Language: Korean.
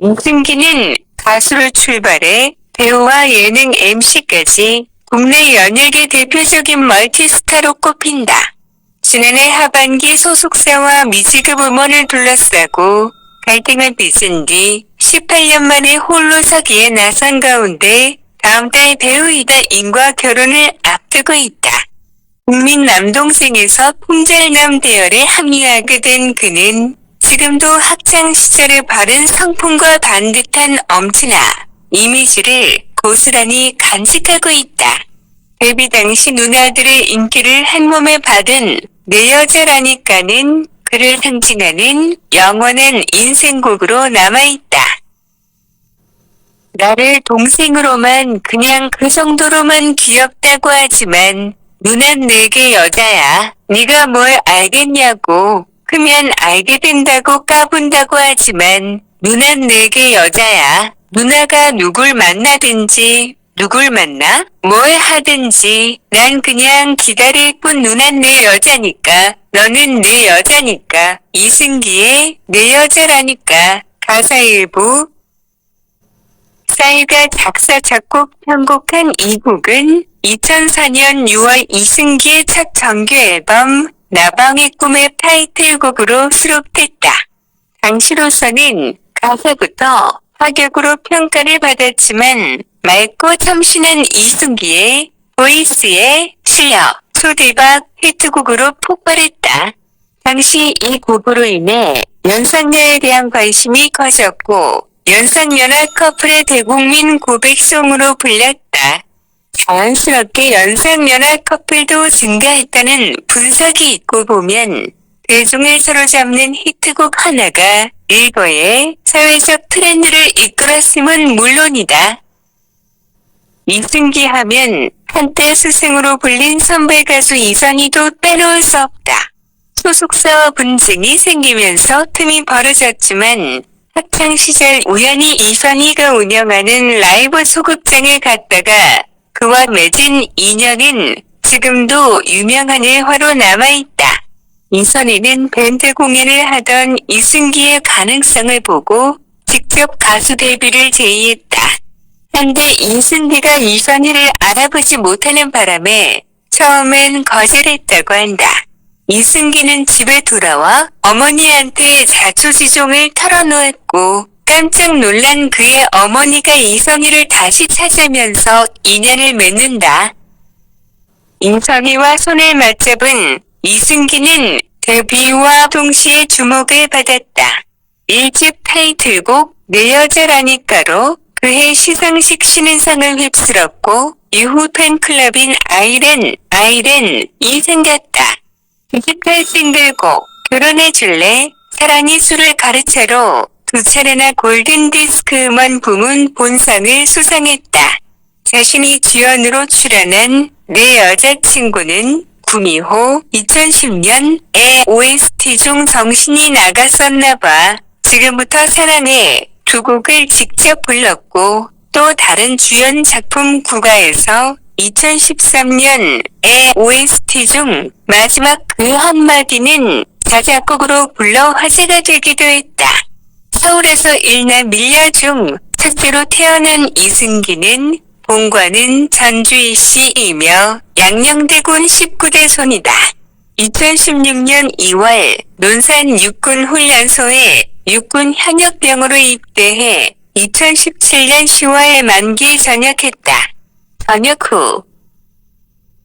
이승기는 가수로 출발해 배우와 예능 MC까지 국내 연예계 대표적인 멀티스타로 꼽힌다. 지난해 하반기 소속사와 미지급 음원을 둘러싸고 갈등을 빚은 뒤 18년 만에 홀로 서기에 나선 가운데 다음 달 배우 이다인과 결혼을 앞두고 있다. 국민 남동생에서 풍잘남 대열에 합류하게 된 그는 지금도 학창 시절의 바른 성품과 반듯한 엄친아 이미지를 고스란히 간직하고 있다. 데뷔 당시 누나들의 인기를 한 몸에 받은 내 여자라니까는 그를 상징하는 영원한 인생곡으로 남아있다. 나를 동생으로만 그냥 그 정도로만 귀엽다고 하지만 누난 내게 여자야. 네가 뭘 알겠냐고. 크면 알게 된다고 까분다고 하지만 누난 내게 여자야. 누나가 누굴 만나든지 누굴 만나? 뭘 하든지. 난 그냥 기다릴 뿐 누난 내 여자니까. 너는 내 여자니까. 이승기의 내 여자라니까. 가사 일부 싸이가 작사 작곡 편곡한 이 곡은 2004년 6월 이승기의 첫 정규 앨범 나방의 꿈의 타이틀곡으로 수록됐다. 당시로서는 가사부터 파격으로 평가를 받았지만 맑고 참신한 이승기의 보이스에 실력 초대박 히트곡으로 폭발했다. 당시 이 곡으로 인해 연상녀에 대한 관심이 커졌고 연상연하 커플의 대국민 고백송으로 불렸다. 자연스럽게 연상연하 커플도 증가했다는 분석이 있고 보면 대중을 사로잡는 히트곡 하나가 일거의 사회적 트렌드를 이끌었음은 물론이다. 이승기 하면 한때 스승으로 불린 선배 가수 이선희도 빼놓을 수 없다. 소속사와 분쟁이 생기면서 틈이 벌어졌지만 학창 시절 우연히 이선희가 운영하는 라이브 소극장에 갔다가 그와 맺은 인연은 지금도 유명한 일화로 남아있다. 이선희는 밴드 공연을 하던 이승기의 가능성을 보고 직접 가수 데뷔를 제의했다. 한데 이승기가 이선희를 알아보지 못하는 바람에 처음엔 거절했다고 한다. 이승기는 집에 돌아와 어머니한테 자초지종을 털어놓았고 깜짝 놀란 그의 어머니가 이선희를 다시 찾으면서 인연을 맺는다. 이선희와 손을 맞잡은 이승기는 데뷔와 동시에 주목을 받았다. 1집 타이틀곡 내 여자라니까로 그해 시상식 신인상을 휩쓸었고 이후 팬클럽인 아이렌 아이렌이 생겼다. 디지털 싱글곡 결혼해줄래 사랑이 술을 가르쳐로 두 차례나 골든디스크 음원 부문 본상을 수상했다. 자신이 주연으로 출연한 내 여자친구는 구미호 2010년에 OST 중 정신이 나갔었나봐. 지금부터 사랑해 두 곡을 직접 불렀고 또 다른 주연 작품 국가에서 2013년에 OST 중 마지막 그 한마디는 자작곡으로 불러 화제가 되기도 했다. 서울에서 일나 밀려 중 첫째로 태어난 이승기는 본관은 전주일시이며 양녕대군 19대 손이다. 2016년 2월 논산 육군 훈련소에 육군 현역병으로 입대해 2017년 10월 만기 전역했다. 전역 후